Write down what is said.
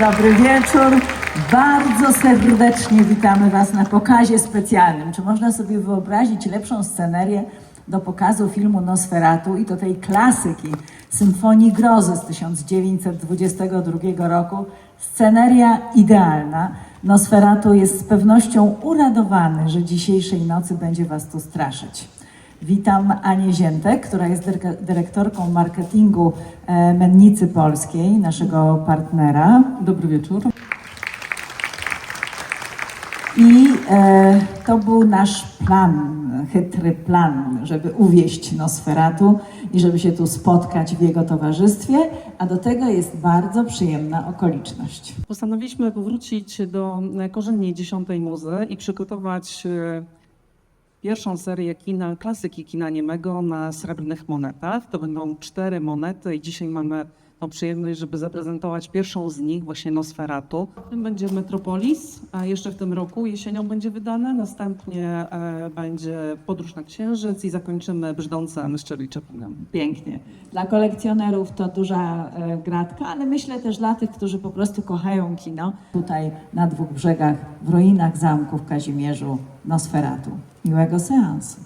Dobry wieczór. Bardzo serdecznie witamy Was na pokazie specjalnym. Czy można sobie wyobrazić lepszą scenerię do pokazu filmu Nosferatu i do tej klasyki Symfonii Grozy z 1922 roku? Sceneria idealna. Nosferatu jest z pewnością uradowany, że dzisiejszej nocy będzie Was tu straszyć. Witam Anię Ziętek, która jest dyre- dyrektorką marketingu e, Mennicy Polskiej, naszego partnera. Dobry wieczór. I e, to był nasz plan, chytry plan, żeby uwieść Nosferatu i żeby się tu spotkać w jego towarzystwie, a do tego jest bardzo przyjemna okoliczność. Postanowiliśmy powrócić do e, korzeni dziesiątej muzy i przygotować e, pierwszą serię kina, klasyki kina niemego na srebrnych monetach. To będą cztery monety i dzisiaj mamy tą przyjemność, żeby zaprezentować pierwszą z nich, właśnie Nosferatu. Tym będzie Metropolis, a jeszcze w tym roku jesienią będzie wydane, następnie e, będzie Podróż na Księżyc i zakończymy z Charlie Chaplinem. Pięknie. Dla kolekcjonerów to duża e, gratka, ale myślę też dla tych, którzy po prostu kochają kino. Tutaj na dwóch brzegach, w ruinach zamku w Kazimierzu, Nosferatu. Miłego seansu.